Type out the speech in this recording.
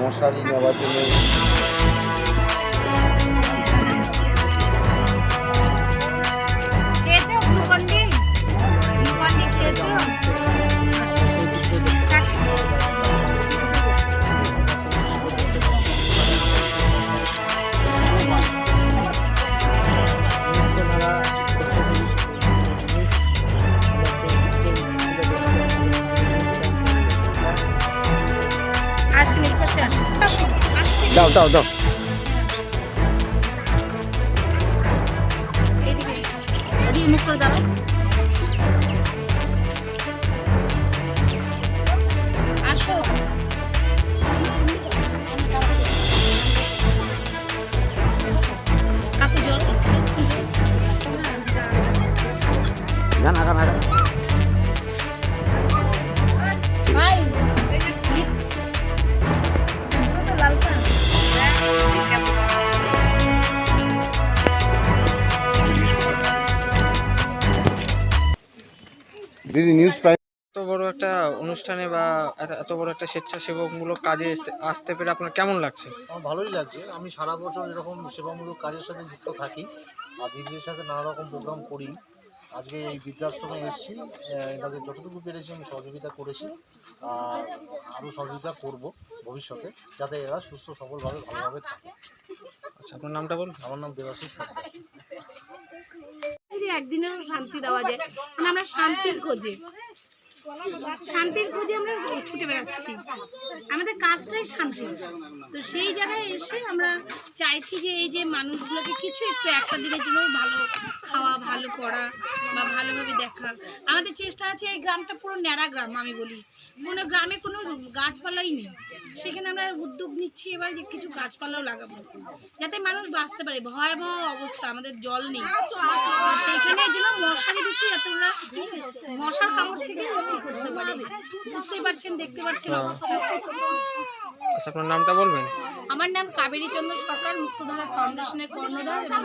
মশারি নেওয়ার জন্য। দাও দাও দাও। এইদিকে এদিকে মুখ দিদি নিউজ প্রাইম এত বড় একটা অনুষ্ঠানে বা এত- এত বড় একটা স্বেচ্ছাসেবকমূলক কাজে আসতে- আসতে পেরে আপনার কেমন লাগছে? আমার ভালোই লাগছে। আমি সারা বছর এরকম সেবামূলক কাজের সাথে যুক্ত থাকি আর দিদিদের সাথে নানা রকম প্রোগ্রাম করি। আজকে এই বৃদ্ধাশ্রমে এসেছি। এনাদের যতটুকু পেরেছি আমি সহযোগিতা করেছি। আর আরও সহযোগিতা করব ভবিষ্যতে যাতে এরা সুস্থ সবলভাবে ভালোভাবে থাকে। আচ্ছা আপনার নামটা বলুন। আমার নাম দেবাশিস সরকার। যে একদিনেরও শান্তি দেওয়া যায়। মানে আমরা শান্তির খোঁজে। শান্তির খোঁজে আমরা ছুটে বেড়াচ্ছি। আমাদের কাজটাই শান্তি তো সেই জায়গায় এসে আমরা চাইছি যে এই যে মানুষগুলোকে কিছু একটু একটা দিনের জন্য ভালো খাওয়া, ভালো করা বা ভালোভাবে দেখা। আমাদের চেষ্টা আছে এই গ্রামটা পুরো ন্যাড়া গ্রাম, আমি বলি। কোনো গ্রামে কোনো গাছপালাই নেই। সেখানে আমরা উদ্যোগ নিচ্ছি এবার যে কিছু গাছপালাও লাগাবো। যাতে মানুষ বাঁচতে পারে। ভয়াবহ অবস্থা, আমাদের জল নেই। সেইখানে জন্য মশারি দিচ্ছি যাতে ওরা মশার কামড় থেকে রক্ষা করতে পারে? বুঝতেই পারছেন দেখতে পাচ্ছেন অবস্থা। আচ্ছা আপনার নামটা বলবেন? আমার নাম কাবেরী চন্দ্র সরকার মুক্তধারা ফাউন্ডেশনের কর্ণধার এবং।